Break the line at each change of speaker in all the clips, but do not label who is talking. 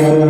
Amén.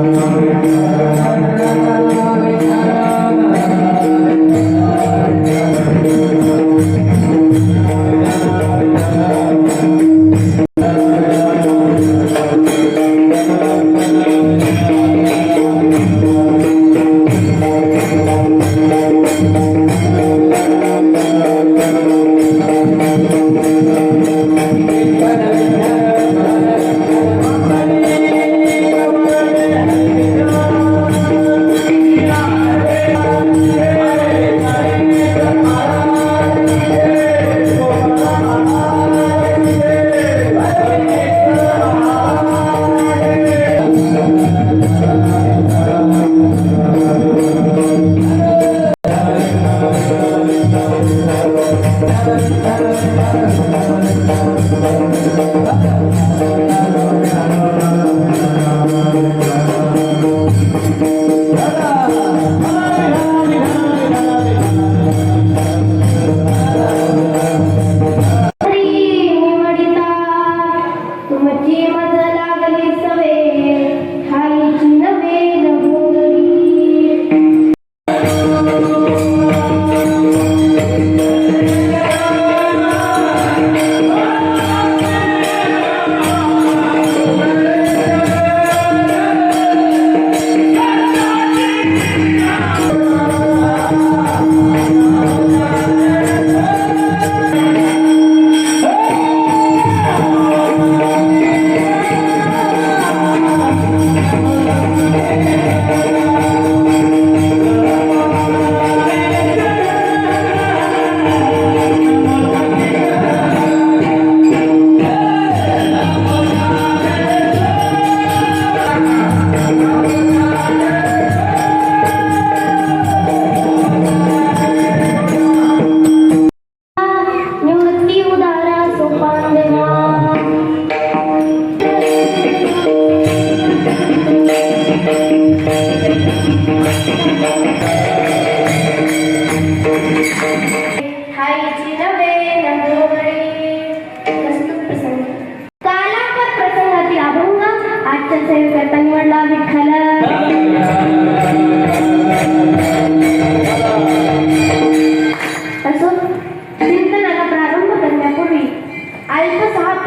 Nada.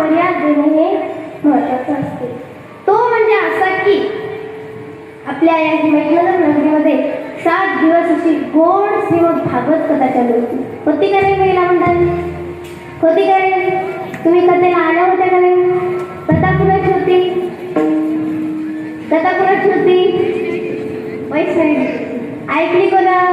पर्याय देणे हे महत्वाचं असते. तो म्हणजे असा की आपल्या या हिमाचल नगरीमध्ये सात दिवस अशी गोड श्रीमद भागवत कथा चालू होती. होती का नाही महिला मंडळी होती का नाही? तुम्ही कथेला आल्या होत्या का नाही? कथा कुणाची होती? कथा कुणाची होती? माहीत नाही ऐकली कोणा?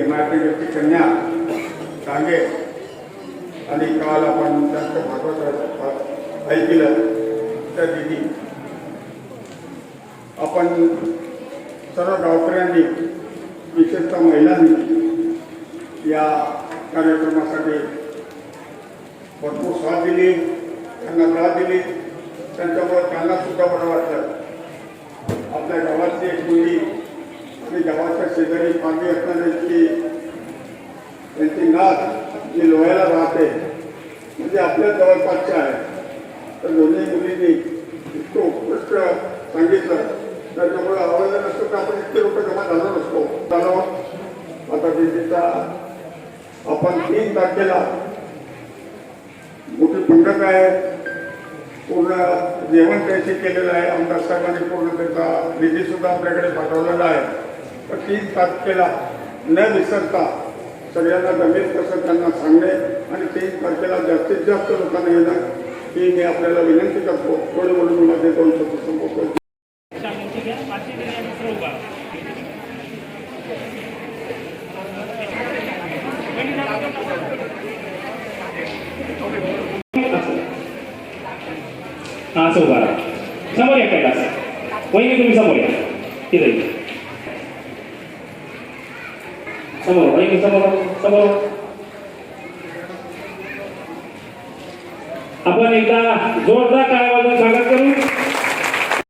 एम व्यक्ती कन्या सांगे.
आणि काल आपण जास्त भागवत ऐकलं तर दिली आपण सर्व डॉक्टरांनी विशेषतः महिलांनी या कार्यक्रमासाठी भरपूर साथ दिली त्यांना दाद दिली. त्यांच्याबरोबर त्यांनासुद्धा बरं वाटलं. आपल्या गावातली एक मुली मी गावाच्या शेजारी पाणी असणाऱ्यांची त्यांची नात जी लोह्याला राहते म्हणजे आपल्या जवळपासच्या आहे. तर दोन्ही मुलींनी इतकं उत्कृष्ट सांगितलं. त्याच्यामुळे आवडलं नसतो तर आपण इतके रुपये जमा झाला नसतो. झालो. आता दिल्लीचा आपण तीन तारखेला मोठी पंगत आहे. पूर्ण जेवण त्याची केलेलं आहे. आमदार साहेबांनी पूर्ण त्याचा निधी सुद्धा आपल्याकडे पाठवलेला आहे. तर तारखेला न विसरता सगळ्यांना जमेल तसं त्यांना सांगणे आणि तीन तारखेला जास्तीत जास्त लोकांना येणं ही मी आपल्याला विनंती करतो. थोडे म्हणून माझे दोन शब्द संपवतो
हा असं उभा राहा समोर या. कैलास वहिनी तुम्ही समोर या. तिथे या. समोर वहिनी समोर समोर आपण एकदा जोरदार काय वाजून सांगा.